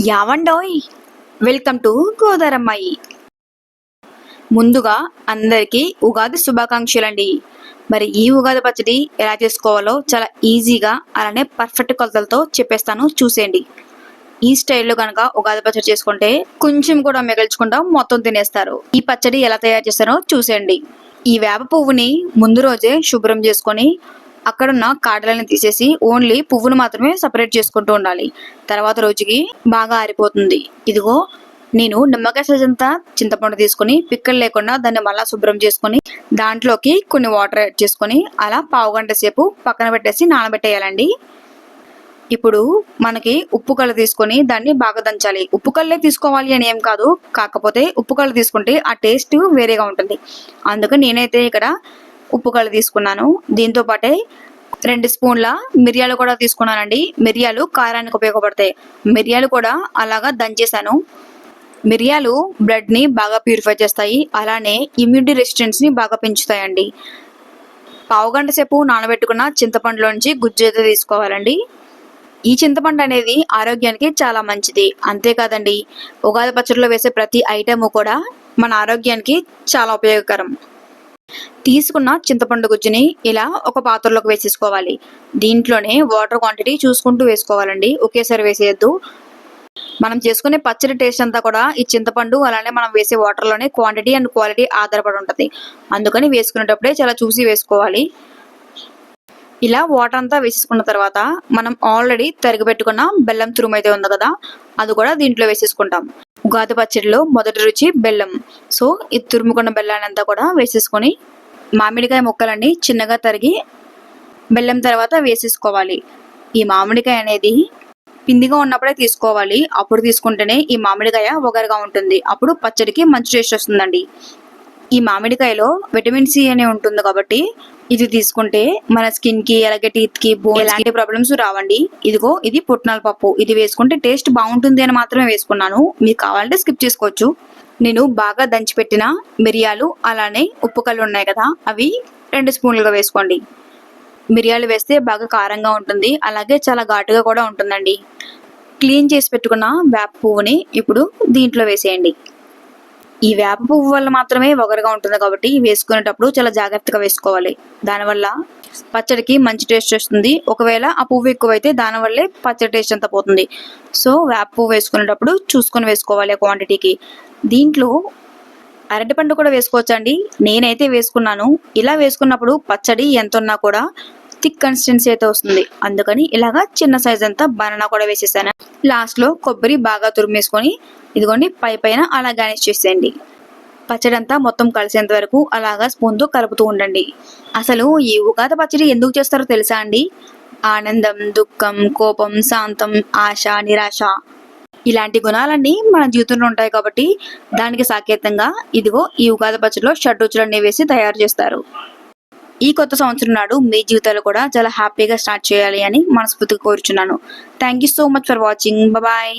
యావండోయ్. Welcome to గోదారమ్మాయి. ముందుగా అందరికీ ఉగాది శుభాకాంక్షలండి. మరి ఈ ఉగాది పచ్చడి ఎలా చేసుకోవాలో చాలా ఈజీగా అలానే పర్ఫెక్ట్ కొలతలతో చెప్పేస్తాను చూసేయండి. ఈ స్టైల్లో కనుక ఉగాది పచ్చడి చేసుకుంటే కొంచెం కూడా మిగల్చకుండా మొత్తం తినేస్తారు. ఈ పచ్చడి ఎలా తయారు చేస్తారో చూసేయండి. ఈ వేప పువ్వుని ముందు రోజే శుభ్రం చేసుకొని అక్కడున్న కాడలను తీసేసి ఓన్లీ పువ్వును మాత్రమే సపరేట్ చేసుకుంటూ ఉండాలి. తర్వాత రోజుకి బాగా ఆరిపోతుంది. ఇదిగో నేను నిమ్మకాయ సైజ్ చింతపండు తీసుకొని పిక్కలు లేకుండా దాన్ని మళ్ళీ శుభ్రం చేసుకొని దాంట్లోకి కొన్ని వాటర్ యాడ్ చేసుకొని అలా పావు గంట సేపు పక్కన పెట్టేసి నానబెట్టేయాలండి. ఇప్పుడు మనకి ఉప్పు కళ్ళు తీసుకొని దాన్ని బాగా దంచాలి. ఉప్పు కళ్ళే తీసుకోవాలి అని ఏం కాదు. కాకపోతే ఉప్పు కళ్ళు తీసుకుంటే ఆ టేస్ట్ వేరేగా ఉంటుంది. అందుకని నేనైతే ఇక్కడ ఉప్పు కళ్ళు తీసుకున్నాను. దీంతో పాటే రెండు స్పూన్ల మిరియాలు కూడా తీసుకున్నానండి. మిరియాలు కారానికి ఉపయోగపడతాయి. మిరియాలు కూడా అలాగా దంచేసాను మిరియాలు బ్లడ్ని బాగా ప్యూరిఫై చేస్తాయి. అలానే ఇమ్యూనిటీ రెసిస్టెన్స్ని బాగా పెంచుతాయండి. పావుగంట సేపు నానబెట్టుకున్న చింతపండులోంచి గుజ్జు అయితే తీసుకోవాలండి. ఈ చింతపండు అనేది ఆరోగ్యానికి చాలా మంచిది. అంతేకాదండి ఉగాది పచ్చడిలో వేసే ప్రతి ఐటెము కూడా మన ఆరోగ్యానికి చాలా ఉపయోగకరం. తీసుకున్న చింతపండు గుజ్జుని ఇలా ఒక పాత్రలోకి వేసేసుకోవాలి. దీంట్లోనే వాటర్ క్వాంటిటీ చూసుకుంటూ వేసుకోవాలండి. ఒకేసారి వేసేయద్దు. మనం చేసుకునే పచ్చడి టేస్ట్ అంతా కూడా ఈ చింతపండు అలానే మనం వేసే వాటర్లోనే క్వాంటిటీ అండ్ క్వాలిటీ ఆధారపడి ఉంటుంది. అందుకని వేసుకునేటప్పుడే చాలా చూసి వేసుకోవాలి. ఇలా వాటర్ అంతా వేసేసుకున్న తర్వాత మనం ఆల్రెడీ తరిగిపెట్టుకున్న బెల్లం తురుము అయితే ఉంది కదా అది కూడా దీంట్లో వేసేసుకుంటాం. ఉగాది పచ్చడిలో మొదటి రుచి బెల్లం. సో ఈ తురుముకున్న బెల్లాన్ని అంతా కూడా వేసేసుకొని మామిడికాయ ముక్కలన్నీ చిన్నగా తరిగి బెల్లం తర్వాత వేసేసుకోవాలి. ఈ మామిడికాయ అనేది పిందిగా ఉన్నప్పుడే తీసుకోవాలి. అప్పుడు తీసుకుంటేనే ఈ మామిడికాయ ఒగరుగా ఉంటుంది. అప్పుడు పచ్చడికి మంచి టేస్ట్ వస్తుందండి. ఈ మామిడికాయలో విటమిన్ సి అనే ఉంటుంది కాబట్టి ఇది తీసుకుంటే మన స్కిన్కి అలాగే టీత్కి బోన్ ఎలాంటి ప్రాబ్లమ్స్ రావండి. ఇదిగో ఇది పుట్నాల పప్పు. ఇది వేసుకుంటే టేస్ట్ బాగుంటుంది అని మాత్రమే వేసుకున్నాను. మీకు కావాలంటే స్కిప్ చేసుకోవచ్చు. నేను బాగా దంచిపెట్టిన మిరియాలు అలానే ఉప్పు కళ్ళు ఉన్నాయి కదా అవి రెండు స్పూన్లుగా వేసుకోండి. మిరియాలు వేస్తే బాగా కారంగా ఉంటుంది. అలాగే చాలా ఘాటుగా కూడా ఉంటుందండి. క్లీన్ చేసి పెట్టుకున్న వేప పువ్వుని ఇప్పుడు దీంట్లో వేసేయండి. ఈ వేప పువ్వు వల్ల మాత్రమే ఒగరుగా ఉంటుంది కాబట్టి వేసుకునేటప్పుడు చాలా జాగ్రత్తగా వేసుకోవాలి. దానివల్ల పచ్చడికి మంచి టేస్ట్ వస్తుంది. ఒకవేళ ఆ పువ్వు ఎక్కువైతే దానివల్లే పచ్చడి టేస్ట్ అంతా పోతుంది. సో వేప పువ్వు వేసుకునేటప్పుడు చూసుకొని వేసుకోవాలి ఆ క్వాంటిటీకి దీంట్లో అరటిపండు కూడా వేసుకోవచ్చండి. నేనైతే వేసుకున్నాను. ఇలా వేసుకున్నప్పుడు పచ్చడి ఎంత ఉన్నా కూడా థిక్ కన్సిస్టెన్సీ అయితే వస్తుంది. అందుకని ఇలాగా చిన్న సైజ్ అంతా బనానా కూడా వేసేసాను. లాస్ట్లో కొబ్బరి బాగా తురిమేసుకొని ఇదిగోండి పై పైన అలా గార్నిష్ చేసేయండి. పచ్చడి అంతా మొత్తం కలిసేంత వరకు అలాగా స్పూన్తో కలుపుతూ ఉండండి. అసలు ఈ ఉగాది పచ్చడి ఎందుకు చేస్తారో తెలుసా అండి? ఆనందం దుఃఖం కోపం శాంతం ఆశ నిరాశ. ఇలాంటి గుణాలన్నీ మన జీవితంలో ఉంటాయి కాబట్టి దానికి సాకేతంగా ఇదిగో ఈ ఉగాది పచ్చడిలో షడ్రుచులన్నీ వేసి తయారు చేస్తారు. ఈ కొత్త సంవత్సరం నాడు మీ జీవితాలు కూడా చాలా హ్యాపీగా స్టార్ట్ చేయాలి అని మనస్ఫూర్తిగా కోరుచున్నాను. Thank you so much for watching bye